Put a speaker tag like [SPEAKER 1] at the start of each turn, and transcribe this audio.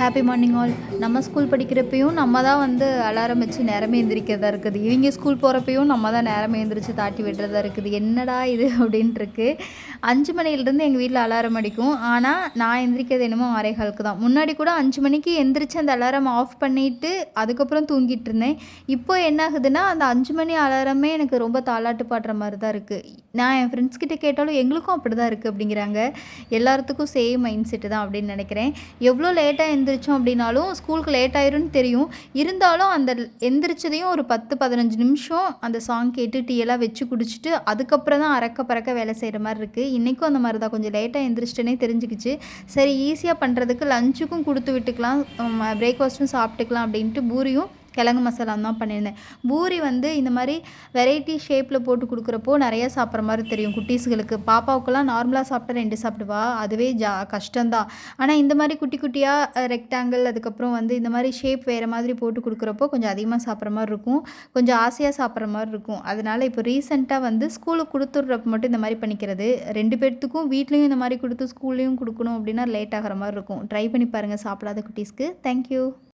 [SPEAKER 1] Happy morning all நம்ம school படிக்கிறப்பையும் நம்ம தான் வந்து அலாரம் வச்சு நேரமே எந்திரிக்கிறதா இருக்குது. இவங்க ஸ்கூல் போகிறப்பையும் நம்ம தான் நேரமே எந்திரிச்சு தாட்டி விடுறதா இருக்குது. என்னடா இது அப்படின்ட்டுருக்கு அஞ்சு மணிலேருந்து எங்கள் வீட்டில் அலாரம் அடிக்கும். ஆனால் நான் எந்திரிக்கிறது என்னமோ ஆறே காலுக்கு தான். முன்னாடி கூட அஞ்சு மணிக்கு எந்திரிச்சு அந்த அலாரம் ஆஃப் பண்ணிவிட்டு அதுக்கப்புறம் தூங்கிட்டு இருந்தேன். இப்போ என்ன ஆகுதுன்னா அந்த அஞ்சு மணி அலாரமே எனக்கு ரொம்ப தாலாட்டு பாடுற மாதிரி தான் இருக்குது நான் என் ஃப்ரெண்ட்ஸ் கிட்டே கேட்டாலும் எங்களுக்கும் அப்படி தான் இருக்குது அப்படிங்கிறாங்க. எல்லாத்துக்கும் சேம் மைண்ட் செட்டு தான் அப்படின்னு நினைக்கிறேன். எவ்வளோ லேட்டாக எந்திரிச்சோம் அப்படின்னாலும் ஸ்கூலுக்கு லேட் ஆயிரும்னு தெரியும். இருந்தாலும் அந்த எந்திரிச்சதையும் ஒரு பத்து பதினஞ்சு நிமிஷம் அந்த சாங் கேட்டு டீ எல்லாம் வச்சு குடிச்சிட்டு அதுக்கப்புறம் தான் அறக்க பறக்க வேலை செய்கிற மாதிரி இருக்குது இன்றைக்கும் அந்த மாதிரி தான். கொஞ்சம் லேட்டாக எந்திரிச்சிட்டேனே தெரிஞ்சுக்கிச்சு. சரி ஈஸியாக பண்ணுறதுக்கு லஞ்சுக்கும் கொடுத்து விட்டுக்கலாம். பிரேக்ஃபாஸ்ட்டும் சாப்பிட்டுக்கலாம் அப்படின்ட்டு பூரியும் கிழங்கு மசாலா தான் பண்ணியிருந்தேன். பூரி வந்து இந்த மாதிரி வெரைட்டி ஷேப்பில் போட்டு கொடுக்குறப்போ நிறையா சாப்பிட்ற மாதிரி தெரியும். குட்டீஸுகளுக்கு பாப்பாவுக்கெல்லாம் நார்மலாக சாப்பிட்டா ரெண்டு சாப்பிடுவா. அதுவே ஜா கஷ்டம்தான். ஆனால் இந்த மாதிரி குட்டி குட்டியாக ரெக்டாங்கிள் அதுக்கப்புறம் வந்து இந்த மாதிரி ஷேப் வேறு மாதிரி போட்டு கொடுக்குறப்போ கொஞ்சம் அதிகமாக சாப்பிட்ற மாதிரி இருக்கும். கொஞ்சம் ஆசையாக சாப்பிட்ற மாதிரி இருக்கும். அதனால் இப்போ ரீசெண்டாக வந்து ஸ்கூலுக்கு கொடுத்துட்றப்ப மட்டும் இந்த மாதிரி பண்ணிக்கிறது. ரெண்டு பேர்த்துக்கும் வீட்லேயும் இந்த மாதிரி கொடுத்து ஸ்கூல்லையும் கொடுக்கணும் அப்படின்னா லேட் ஆகிற மாதிரி இருக்கும். ட்ரை பண்ணி பாருங்கள் சாப்பிடாத குட்டீஸ்க்கு. தேங்க்யூ